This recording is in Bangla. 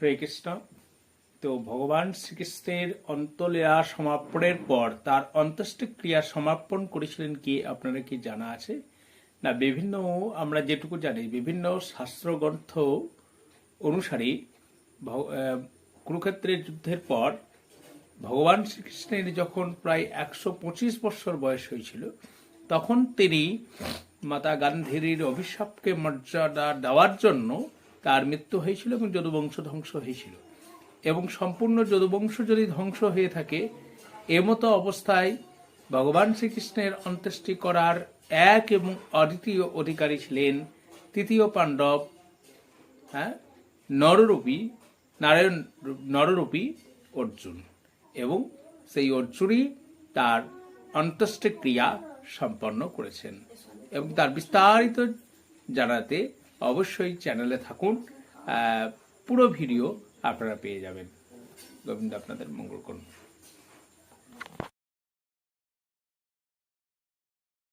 হরে কৃষ্ণ তো ভগবান শ্রীকৃষ্ণের অন্তলীলা সমাপনের পর তার অন্ত্যেষ্টিক্রিয়া সমাপন করেছিলেন কি আপনারা কি জানা আছে? না, বিভিন্ন আমরা যেটুকু জানি, বিভিন্ন শাস্ত্রগ্রন্থ অনুসারে কুরুক্ষেত্রের যুদ্ধের পর ভগবান শ্রীকৃষ্ণের যখন প্রায় একশো পঁচিশ বছর বয়স হয়েছিল, তখন তিনি মাতা গান্ধীর অভিশাপকে মর্যাদা দেওয়ার জন্য তার মৃত্যু হয়েছিল এবং যদুবংশ ধ্বংস হয়েছিল। এবং সম্পূর্ণ যদুবংশ যদি ধ্বংস হয়ে থাকে, এমতো অবস্থায় ভগবান শ্রীকৃষ্ণের অন্ত্যেষ্টি করার এক এবং অদ্বিতীয় অধিকারী ছিলেন তৃতীয় পাণ্ডব হ্যাঁ নররূপী, নারায়ণ নররূপী অর্জুন। এবং সেই অর্জুনই তার অন্ত্যেষ্টিক্রিয়া সম্পন্ন করেছেন। এবং তার বিস্তারিত জানাতে অবশ্যই চ্যানেলে থাকুন। পুরো ভিডিও আপনারা পেয়ে যাবেন। গোবিন্দ আপনাদের মঙ্গল করুন।